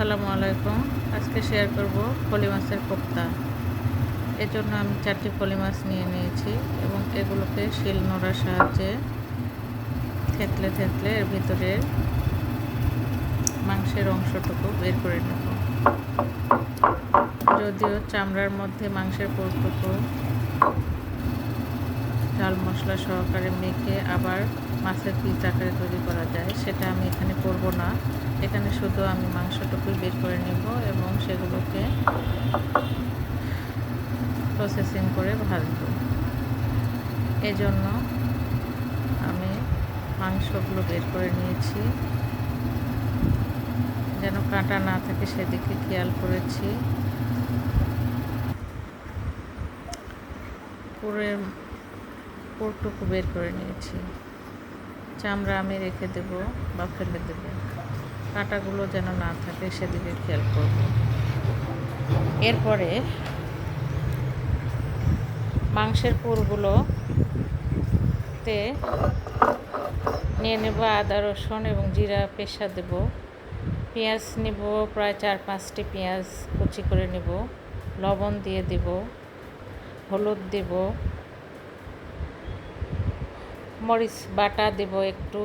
আসসালামু আলাইকুম। আজকে শেয়ার করব ফলি মাছের কোপ্তা। এর জন্য আমি চারটি ফলি মাছ নিয়ে নিয়েছি এবং এগুলোকে শিল নোড়ার সাহায্যে থেতলে থেতলে এর ভিতরের মাংসের অংশটুকু বের করে নেব। যদিও চামড়ার মধ্যে মাংসের পুরটুকু, ঝাল মশলা সহকারে মেখে আবার মাছের পিস আকারে তৈরি করা যায়, সেটা আমি এখানে করব না। এখানে শুধু আমি মাংসটুকুই বের করে নেব এবং সেগুলোকে প্রসেসিং করে ভাজব। এজন্য আমি মাংসগুলো বের করে নিয়েছি। যেন কাঁটা না থাকে সেদিকে খেয়াল করেছি। পুরের পুরটুকু বের করে নিয়েছি। চামড়া আমি রেখে দেব বা ফেলে দেব। কাঁটাগুলো যেন না থাকে, সেদিকে খেয়াল করব। এরপরে মাংসের পুরগুলোতে নিয়ে নেব আদা, রসুন এবং জিরা পেশা দেব। পেঁয়াজ নেব, প্রায় চার পাঁচটি পেঁয়াজ কুচি করে নেব। লবণ দিয়ে দেব, হলুদ দেব। মরিচ বাটা দেব একটু।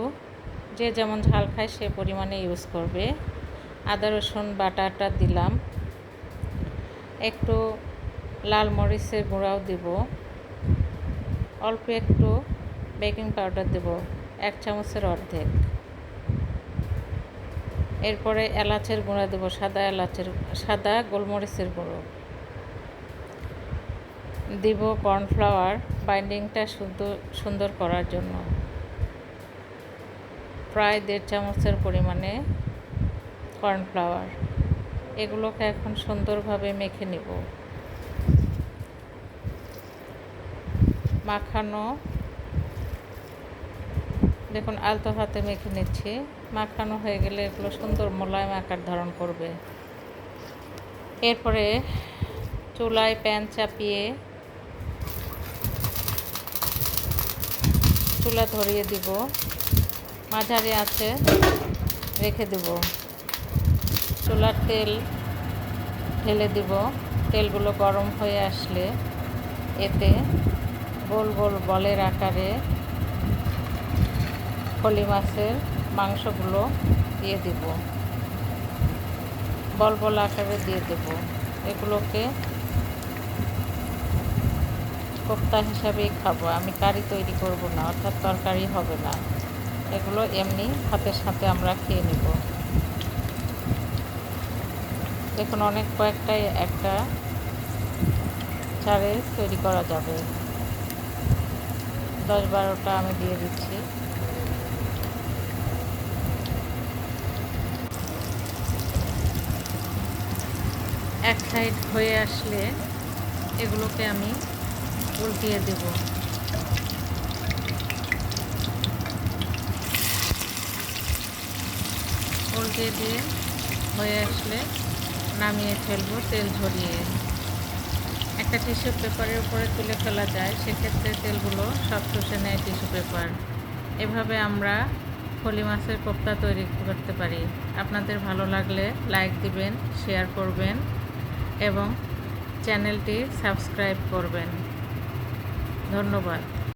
যে যেমন ঝাল খায় সে পরিমাণে ইউজ করবে। আদা, রসুন, বাটাটা দিলাম। একটু লাল মরিচের গুঁড়াও দেব। অল্প একটু বেকিং পাউডার দেব, এক চামচের অর্ধেক। এরপরে এলাচের গুঁড়া দেব, সাদা এলাচের, সাদা গোলমরিচের গুঁড়ো। দিব কর্নফ্লাওয়ার বাইন্ডিংটা সুন্দর সুন্দর করার জন্য। প্রায় দেড় চামচের পরিমাণে কর্নফ্লাওয়ার। এগুলোকে এখন সুন্দরভাবে মেখে নিব। মাখানো। দেখুন, আলতো হাতে মেখে নিচ্ছি। মাখানো হয়ে গেলে এগুলো সুন্দর মোলায়েম আকার ধারণ করবে। এরপরে চুলায় প্যান চাপিয়ে চুলা ধরিয়ে দিব। মাঝারি আছে, রেখে দেব। চুলার তেল ঢেলে দিব। তেলগুলো গরম হয়ে আসলে এতে গোল গোল বলের আকারে ফলি মাছের মাংসগুলো দিয়ে দিব। বল বল আকারে দিয়ে দেব। এগুলোকে কোপ্তা হিসাবেই খাব। আমি কারি তৈরি করব না, অর্থাৎ তরকারি হবে না। এগুলো এমনি ভাতের সাথে আমরা খেয়ে নেব। দেখুন, অনেক কয়েকটাই একটা চারে তৈরি করা যাবে। দশ বারোটা আমি দিয়ে দিচ্ছি। এক সাইড হয়ে আসলে এগুলোকে আমি উল্টিয়ে দেব। উল্টিয়ে দিয়ে হয়ে আসলে নামিয়ে ফেলব, তেল ঝরিয়ে। একটা টিস্যু পেপারের উপরে তুলে ফেলা যায়, সেক্ষেত্রে তেলগুলো সব শুষে নেয় টিস্যু পেপার এভাবে আমরা ফলি মাছের কোপ্তা তৈরি করতে পারি। আপনাদের ভালো লাগলে লাইক দিবেন শেয়ার করবেন এবং চ্যানেলটি সাবস্ক্রাইব করবেন। ধন্যবাদ।